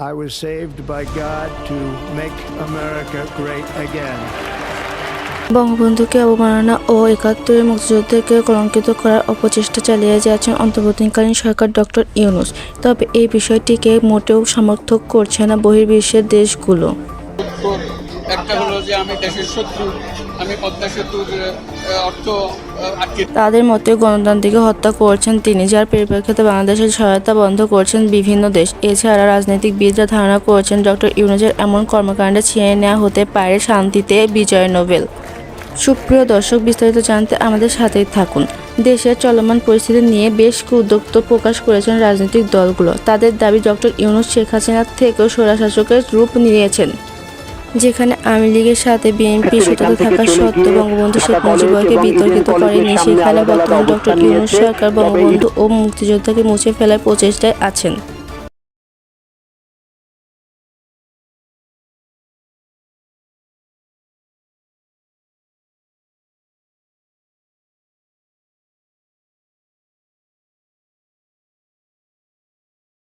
I was saved by God to make America great again. বঙ্গবন্ধুকে অবমাননা ও একাত্তরের মুক্তিযুদ্ধকে কলঙ্কিত করার অপচেষ্টা চালিয়ে যাচ্ছেন অন্তর্বর্তীকালীন সরকার ডক্টর ইউনুস তবে এই বিষয়টিকে মোটেও সমর্থক করছে না বহির্বিশ্বের দেশগুলো উত্তর একটা হলো যে আমি দেশের শত্রু, আমি পদ্মা সেতুর অর্থ তাদের মতে গণতান্ত্রিকে হত্যা করছেন তিনি, যার পরিপ্রেক্ষিতে বাংলাদেশের সহায়তা বন্ধ করছেন বিভিন্ন দেশ। এছাড়া রাজনীতিবিদরা ধারণা করছেন, ডক্টর ইউনুসের এমন কর্মকাণ্ডে ছিঁড়ে নেওয়া হতে পারে শান্তিতে বিজয় নোবেল। সুপ্রিয় দর্শক, বিস্তারিত জানতে আমাদের সাথেই থাকুন। দেশের চলমান পরিস্থিতি নিয়ে বেশ উদ্যোক্ত প্রকাশ করেছেন রাজনৈতিক দলগুলো। তাদের দাবি, ডক্টর ইউনুস শেখ হাসিনার থেকেও স্বৈরশাসকের রূপ নিয়েছেন। যেখানে আওয়ামী লীগের সাথে বিএনপি সূত্র থাকা সত্ত্বেও বঙ্গবন্ধু শেখ মুজিবকে বিতর্কিত করেনি সেখানে বর্তমান ডক্টর ইউনুস সরকার বঙ্গবন্ধু ও মুক্তিযোদ্ধাকে মুছে ফেলার প্রচেষ্টায় আছেন।